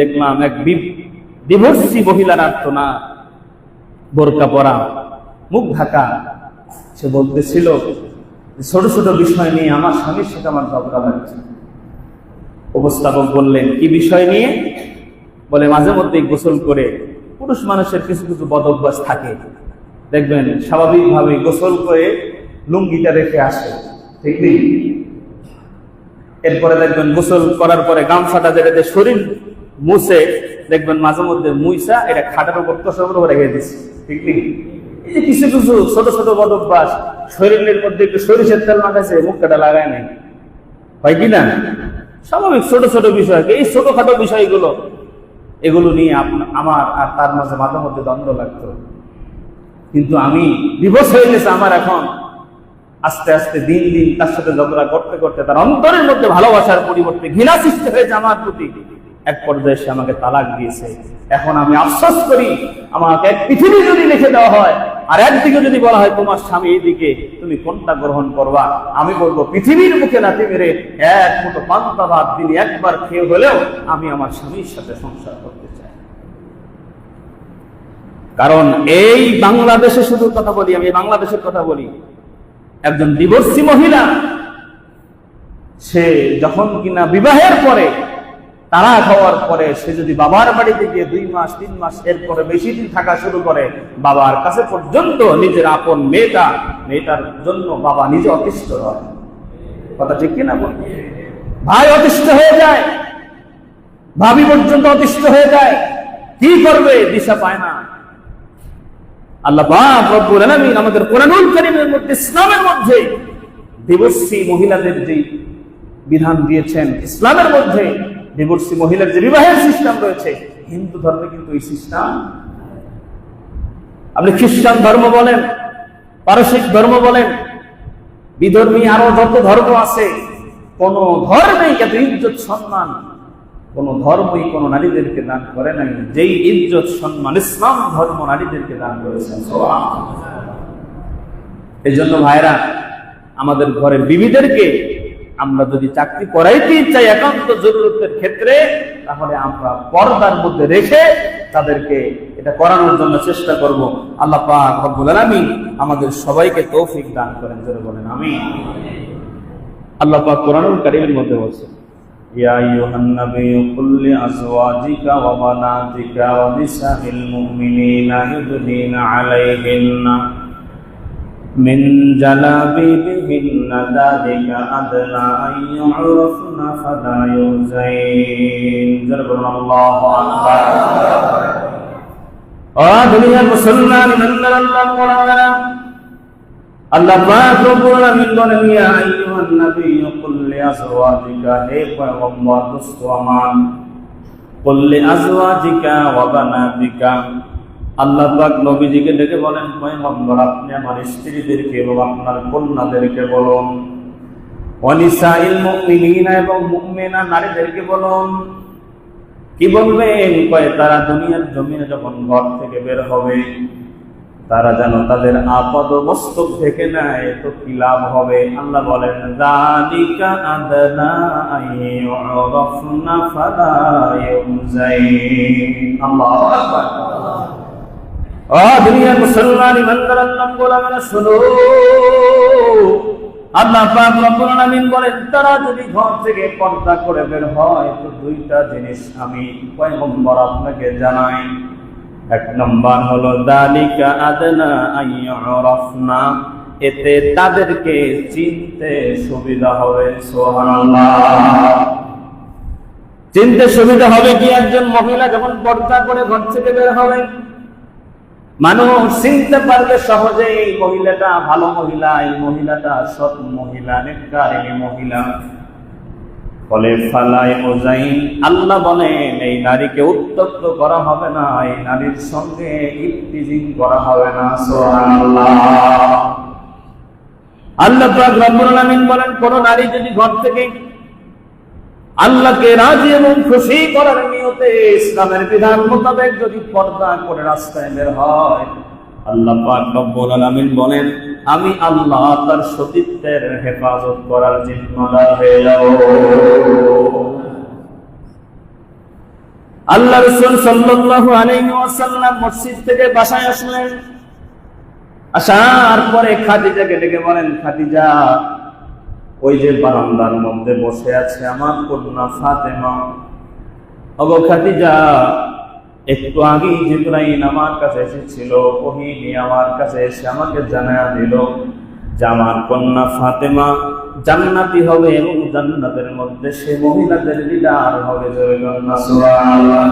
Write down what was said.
দেখলাম এক ডিভোর্সি মহিলার আর্তনা বোরকা পরা, মুখ ঢাকা। সে বলতেছিল, ছোট ছোট বিষয় নিয়ে আমার স্বামীর সাথে আমার ঝগড়া লাগছে উপস্থাপক বললেন, কি বিষয় নিয়ে? বলে, মাঝে মধ্যে গোসল করে পুরুষ মানুষের কিছু কিছু বদ অভ্যাস থাকে। দেখবেন স্বাভাবিকভাবে গোসল করে লুঙ্গিটা রেখে আসে, ঠিক নেই? এরপরে দেখবেন, গোসল করার পরে গামছাটা যেটা দিয়ে শরীর মুছে, দেখবেন মাঝে মধ্যে মুইসা এটা খাটার উপর কষার উপর রেখে দিচ্ছে ঠিক নেই এই যে কিছু কিছু ছোট ছোট বদ অভ্যাস শরীরের মধ্যে একটু সরিষের তেল মাখাইছে মুখটা লাগায় নাই। হয় কি না? স্বাভাবিক ছোট ছোট বিষয়। এই ছোটখাটো বিষয়গুলো, এগুলো নিয়ে আমার আর তার মাঝে মাঝে মধ্যে দ্বন্দ্ব লাগতো। কিন্তু আমি দিবস হয়ে গেছে আমার এখন। আস্তে আস্তে দিন দিন তার সাথে ঝগড়া করতে করতে তার অন্তরের মধ্যে ভালোবাসার পরিবর্তে ঘৃণা সৃষ্টি হয়েছে আমার প্রতি। এক পর্যায়ে সে আমাকে তালাক দিয়েছে। এখন আমি আফসোস করি, আমাকে এক পৃথিবী যদি লিখে দেওয়া হয়, আর একদিকে যদি বলা হয়, তোমার স্বামী এইদিকে, তুমি কোনটা গ্রহণ করবা? আমি বলব, পৃথিবীর মুখে লাঠি মেরে এক মুঠো পান্তা ভাত দিনে একবার খেয়ে হলেও আমি আমার স্বামীর সাথে সংসার করতে চাই। কারণ এই বাংলাদেশে শুধু কথা বলি, আমি বাংলাদেশের কথা বলি। একজন ডিভোর্সি মহিলা, সে যখন কিনা বিবাহের পরে তারা খাওয়ার পরে সে যদি বাবার বাড়িতে গিয়ে দুই মাস, তিন মাস, এরপরে বেশি দিন থাকা শুরু করে, বাবার কাছে পর্যন্ত নিজের আপন মেয়েটা, মেয়েটার জন্য বাবা নিজে অতিষ্ঠ হয়। কথা ঠিক কিনা বল? ভাই অতিষ্ঠ হয়ে যায়। ভাবি পর্যন্ত অতিষ্ঠ হয়ে যায়। কি করবে? দিশা পায় না। আল্লাহ আমাদের কোরআনুল কারীমের মধ্যে ইসলামের মধ্যে ডিভোর্সি মহিলাদের যে বিধান দিয়েছেন, ইসলামের মধ্যে ডিভোর্সি মহিলার যে বিবাহের সিস্টেম রয়েছে, হিন্দু ধর্মে কিন্তু এই সিস্টেম আপনি খ্রিস্টান ধর্ম বলেন, পারসিক ধর্ম বলেন, বিধর্মী আরও যত ধর্ম আছে, কোন ধর্মেই এত ইজ্জত সম্মান, কোন ধর্মই কোন নারীদেরকে দান করে নাই। যেই ইজ্জত, সম্মান, ইসলাম ধর্ম নারীদেরকে দান করেছেন এই জন্য ভাইরা, আমাদের ঘরের বিবিদেরকে আমরা যদি চাকরি করাইতে চাই একান্ত জরুরতের ক্ষেত্রে, তাহলে আমরা পর্দার মধ্যে রেখে তাদেরকে এটা করানোর জন্য চেষ্টা করব। আল্লাহ পাক আলামিন আমাদের সবাইকে তৌফিক দান করেন, জোরে বলেন আমি আল্লাহ পাক কোরআনুল মধ্যে বলছে, ইয়া আইয়ুহান নাবিয়্যু কুল লিআজওয়াজিকা ওয়া বানাতিকা ওয়া নিসাইল মুমিনিনা ইউদনিনা من جلابيبهن ذلك أدنى أن يعرفن فلا يؤذين جرب الله أكبر آه দুনিয়ার মুসলমান ইমানদার আল্লাহ কোরআন আল্লাহ পাক রব্বুল আলামিন বলেন ইয়া আইয়ুহান নাবিয়্যু কুল লিআজওয়াজিকা হে পয়গম্বর দোস্ত আমার কুল লিআজওয়াজিকা ওয়া বানাতিকা আল্লাহ নবীজিকে ডেকে বলেন, পয়গম্বর, আপনি আমার স্ত্রীদেরকে এবং আপনার কন্যাদেরকে বলুন। এবং নারীদেরকে বলুন। কি বলবেন? তারা ঘর থেকে বের হবে, তারা যেন তাদের থেকে নেয় কি লাভ হবে? আল্লাহ বলেন আল্লাহু তারা যদি ঘর থেকে পর্দা করে বের হয়, তো দুইটা জিনিস আমি আপনাকে জানাই। এক নম্বর হলো, দালিকা আদনা এতে তাদেরকে চিনতে সুবিধা হবে চিনতে সুবিধা হবে কি? একজন মহিলা যখন পর্দা করে ঘর থেকে বের হবে মানুষ চিনতে পারবে সহজে এই মহিলাটা ভালো মহিলা, এই মহিলাটা সৎ মহিলা নেককারিনী মহিলা। ফলে ফালাই মোজাইন। আল্লাহ বলেন, এই নারীকে উত্তপ্ত করা হবে না, এই নারীর সঙ্গে ইফতিজিং করা হবে না। আল্লাহ আলামিন বলেন, কোন নারী যদি ঘর থেকে আল্লাহকে রাজি এবং খুশি করার নিয়তে ইসলামের বিধান মোতাবেক যদি পর্দা করে রাস্তায় বের হয়, আল্লাহ পাক রব্বুল আলামিন বলেন, আমি আল্লাহ তার সতীত্বের হেফাজত করার জিম্মাদার হয়ে যাব। আল্লাহ রসুল সাল্লাল্লাহু আলাইহি ওয়াসাল্লাম মসজিদ থেকে বাসায় আসলেন। আসার পরে খাদিজাকে ডেকে বলেন, খাদিজা ওই যে বারান্দার মধ্যে বসে আছে আমার কন্যা ফাতেমা। অগো যা একটু আগেই জিব্রাইল আমার কাছে এসেছিল ওহি নিয়ে আমার কাছে এসে আমাকে জানা দিল যে আমার কন্যা ফাতেমা জান্নাতি হবে এবং জান্নাতের মধ্যে সে মহিলাদের লিডার হবে। জয় সুবহানাল্লাহ।